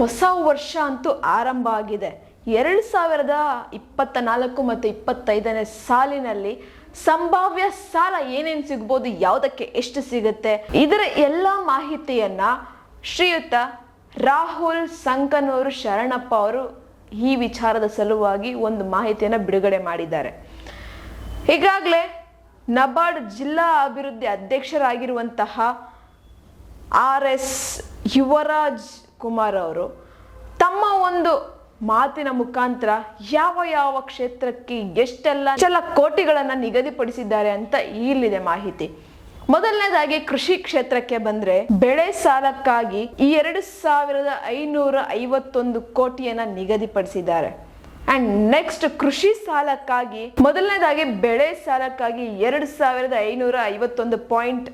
ಹೊಸ ವರ್ಷ ಅಂತೂ ಆರಂಭ ಆಗಿದೆ. ಎರಡು ಸಾವಿರದ ಇಪ್ಪತ್ತ ನಾಲ್ಕು ಮತ್ತು ಇಪ್ಪತ್ತೈದನೇ ಸಾಲಿನಲ್ಲಿ ಸಂಭಾವ್ಯ ಸಾಲ ಏನೇನು ಸಿಗ್ಬೋದು, ಯಾವುದಕ್ಕೆ ಎಷ್ಟು ಸಿಗುತ್ತೆ? ಇದರ ಎಲ್ಲ ಮಾಹಿತಿಯನ್ನ ಶ್ರೀಯುತ ರಾಹುಲ್ ಸಂಕನೂರು ಶರಣಪ್ಪ ಅವರು ಈ ವಿಚಾರದ ಸಲುವಾಗಿ ಒಂದು ಮಾಹಿತಿಯನ್ನು ಬಿಡುಗಡೆ ಮಾಡಿದ್ದಾರೆ. ಈಗಾಗಲೇ ನಬಾರ್ಡ್ ಜಿಲ್ಲಾ ಅಭಿವೃದ್ಧಿ ಅಧ್ಯಕ್ಷರಾಗಿರುವಂತಹ ಆರ್ ಎಸ್ ಯುವರಾಜ್ ಕುಮಾರ್ ಅವರು, ತಮ್ಮ ಒಂದು ಮಾತಿನ ಮುಖಾಂತರ ಯಾವ ಯಾವ ಕ್ಷೇತ್ರಕ್ಕೆ ಎಷ್ಟೆಲ್ಲ ಚಲ ಕೋಟಿಗಳನ್ನು ನಿಗದಿಪಡಿಸಿದ್ದಾರೆ ಅಂತ ಇಲ್ಲಿದೆ ಮಾಹಿತಿ. ಮೊದಲನೇದಾಗಿ ಕೃಷಿ ಕ್ಷೇತ್ರಕ್ಕೆ ಬಂದ್ರೆ ಬೆಳೆ ಸಾಲಕ್ಕಾಗಿ ಈ ಎರಡು ಸಾವಿರದ ಐನೂರ ಐವತ್ತೊಂದು ಕೋಟಿಯನ್ನ ನಿಗದಿಪಡಿಸಿದ್ದಾರೆ. ಅಂಡ್ ನೆಕ್ಸ್ಟ್ ಕೃಷಿ ಸಾಲಕ್ಕಾಗಿ, ಮೊದಲನೇದಾಗಿ ಬೆಳೆ ಸಾಲಕ್ಕಾಗಿ ಎರಡು ಸಾವಿರದ ಐನೂರ ಐವತ್ತೊಂದು ಪಾಯಿಂಟ್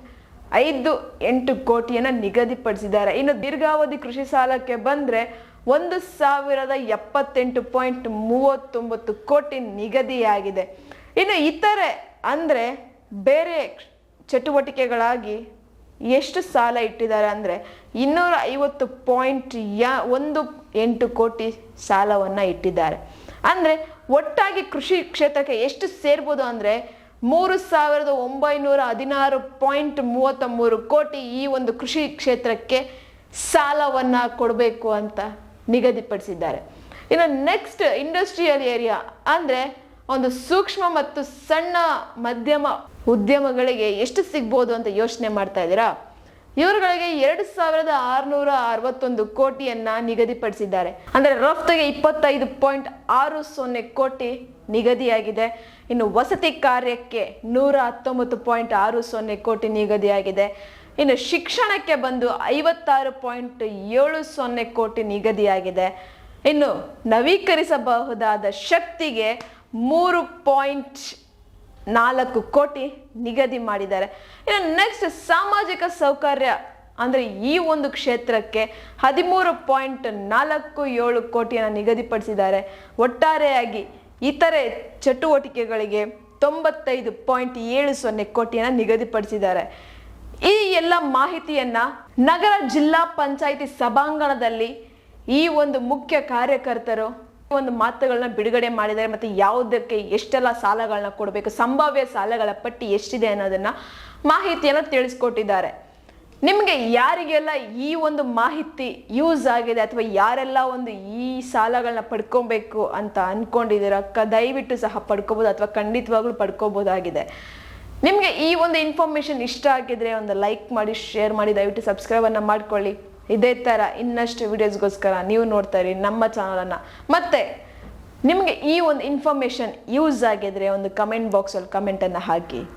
ಐದು ಎಂಟು ಕೋಟಿಯನ್ನ ನಿಗದಿಪಡಿಸಿದ್ದಾರೆ. ಇನ್ನು ದೀರ್ಘಾವಧಿ ಕೃಷಿ ಸಾಲಕ್ಕೆ ಬಂದ್ರೆ ಒಂದು ಸಾವಿರದ ಎಪ್ಪತ್ತೆಂಟು ಪಾಯಿಂಟ್ ಮೂವತ್ತೊಂಬತ್ತು ಕೋಟಿ ನಿಗದಿಯಾಗಿದೆ. ಇನ್ನು ಇತರೆ ಅಂದ್ರೆ ಬೇರೆ ಚಟುವಟಿಕೆಗಳಾಗಿ ಎಷ್ಟು ಸಾಲ ಇಟ್ಟಿದ್ದಾರೆ ಅಂದರೆ ಇನ್ನೂರ ಐವತ್ತು ಪಾಯಿಂಟ್ ಯಾ ಒಂದು ಎಂಟು ಕೋಟಿ ಸಾಲವನ್ನು ಇಟ್ಟಿದ್ದಾರೆ. ಅಂದರೆ ಒಟ್ಟಾಗಿ ಕೃಷಿ ಕ್ಷೇತ್ರಕ್ಕೆ ಎಷ್ಟು ಸೇರ್ಬೋದು ಅಂದರೆ ಮೂರು ಸಾವಿರದ ಒಂಬೈನೂರ ಹದಿನಾರು ಪಾಯಿಂಟ್ ಮೂವತ್ತ ಮೂರು ಕೋಟಿ ಈ ಒಂದು ಕೃಷಿ ಕ್ಷೇತ್ರಕ್ಕೆ ಸಾಲವನ್ನು ಕೊಡಬೇಕು ಅಂತ ನಿಗದಿಪಡಿಸಿದ್ದಾರೆ. ಇನ್ನು ನೆಕ್ಸ್ಟ್ ಇಂಡಸ್ಟ್ರಿಯಲ್ ಏರಿಯಾ ಅಂದರೆ ಒಂದು ಸೂಕ್ಷ್ಮ ಮತ್ತು ಸಣ್ಣ ಮಧ್ಯಮ ಉದ್ಯಮಗಳಿಗೆ ಎಷ್ಟು ಸಿಗ್ಬೋದು ಅಂತ ಯೋಚನೆ ಮಾಡ್ತಾ ಇದ್ದೀರಾ? ಇವರುಗಳಿಗೆ ಎರಡು ಸಾವಿರದ ಆರುನೂರ ಅರವತ್ತೊಂದು ಕೋಟಿಯನ್ನ ನಿಗದಿಪಡಿಸಿದ್ದಾರೆ. ಅಂದರೆ ರಫ್ತಿಗೆ ಇಪ್ಪತ್ತೈದು ಪಾಯಿಂಟ್ ಆರು ಸೊನ್ನೆ ಕೋಟಿ ನಿಗದಿಯಾಗಿದೆ. ಇನ್ನು ವಸತಿ ಕಾರ್ಯಕ್ಕೆ ನೂರ ಹತ್ತೊಂಬತ್ತು ಪಾಯಿಂಟ್ ಆರು ಸೊನ್ನೆ ಕೋಟಿ ನಿಗದಿಯಾಗಿದೆ. ಇನ್ನು ಶಿಕ್ಷಣಕ್ಕೆ ಬಂದು ಐವತ್ತಾರು ಪಾಯಿಂಟ್ ಏಳು ಸೊನ್ನೆ ಕೋಟಿ ನಿಗದಿಯಾಗಿದೆ. ಇನ್ನು ನವೀಕರಿಸಬಹುದಾದ ಶಕ್ತಿಗೆ ಮೂರು ಪಾಯಿಂಟ್ ನಾಲ್ಕು ಕೋಟಿ ನಿಗದಿ ಮಾಡಿದ್ದಾರೆ. ಇನ್ನು ನೆಕ್ಸ್ಟ್ ಸಾಮಾಜಿಕ ಸೌಕರ್ಯ ಅಂದರೆ ಈ ಒಂದು ಕ್ಷೇತ್ರಕ್ಕೆ ಹದಿಮೂರು ಪಾಯಿಂಟ್ ನಾಲ್ಕು ಏಳು ಕೋಟಿಯನ್ನು ನಿಗದಿಪಡಿಸಿದ್ದಾರೆ. ಒಟ್ಟಾರೆಯಾಗಿ ಇತರೆ ಚಟುವಟಿಕೆಗಳಿಗೆ ತೊಂಬತ್ತೈದು ಪಾಯಿಂಟ್ ಏಳು ಸೊನ್ನೆ ಕೋಟಿಯನ್ನು ನಿಗದಿಪಡಿಸಿದ್ದಾರೆ. ಈ ಎಲ್ಲ ಮಾಹಿತಿಯನ್ನ ನಗರ ಜಿಲ್ಲಾ ಪಂಚಾಯಿತಿ ಸಭಾಂಗಣದಲ್ಲಿ ಈ ಒಂದು ಮುಖ್ಯ ಕಾರ್ಯಕರ್ತರು ಒಂದು ಮಾತುಗಳನ್ನ ಬಿಡುಗಡೆ ಮಾಡಿದ್ದಾರೆ ಮತ್ತೆ ಯಾವುದಕ್ಕೆ ಎಷ್ಟೆಲ್ಲ ಸಾಲಗಳನ್ನ ಕೊಡಬೇಕು, ಸಂಭಾವ್ಯ ಸಾಲಗಳ ಪಟ್ಟಿ ಎಷ್ಟಿದೆ ಅನ್ನೋದನ್ನ ಮಾಹಿತಿಯನ್ನು ತಿಳಿಸ್ಕೊಟ್ಟಿದ್ದಾರೆ. ನಿಮಗೆ ಯಾರಿಗೆಲ್ಲ ಈ ಒಂದು ಮಾಹಿತಿ ಯೂಸ್ ಆಗಿದೆ ಅಥವಾ ಯಾರೆಲ್ಲ ಒಂದು ಈ ಸಾಲಗಳನ್ನ ಪಡ್ಕೊಬೇಕು ಅಂತ ಅನ್ಕೊಂಡಿದ್ದೀರ? ಕ, ದಯವಿಟ್ಟು ಸಹ ಪಡ್ಕೋಬೋದು ಅಥವಾ ಖಂಡಿತವಾಗ್ಲೂ ಪಡ್ಕೋಬೋದಾಗಿದೆ. ನಿಮಗೆ ಈ ಒಂದು ಇನ್ಫಾರ್ಮೇಷನ್ ಇಷ್ಟ ಆಗಿದ್ರೆ ಒಂದು ಲೈಕ್ ಮಾಡಿ ಶೇರ್ ಮಾಡಿ, ದಯವಿಟ್ಟು ಸಬ್ಸ್ಕ್ರೈಬನ್ನು ಮಾಡ್ಕೊಳ್ಳಿ. ಇದೇ ಥರ ಇನ್ನಷ್ಟು ವಿಡಿಯೋಸ್ಗೋಸ್ಕರ ನೀವು ನೋಡ್ತಾ ಇರಿ ನಮ್ಮ ಚಾನಲನ್ನು ಮತ್ತೆ, ನಿಮಗೆ ಈ ಒಂದು ಇನ್ಫಾರ್ಮೇಷನ್ ಯೂಸ್ ಆಗಿದ್ರೆ ಒಂದು ಕಮೆಂಟ್ ಬಾಕ್ಸಲ್ಲಿ ಕಮೆಂಟನ್ನು ಹಾಕಿ.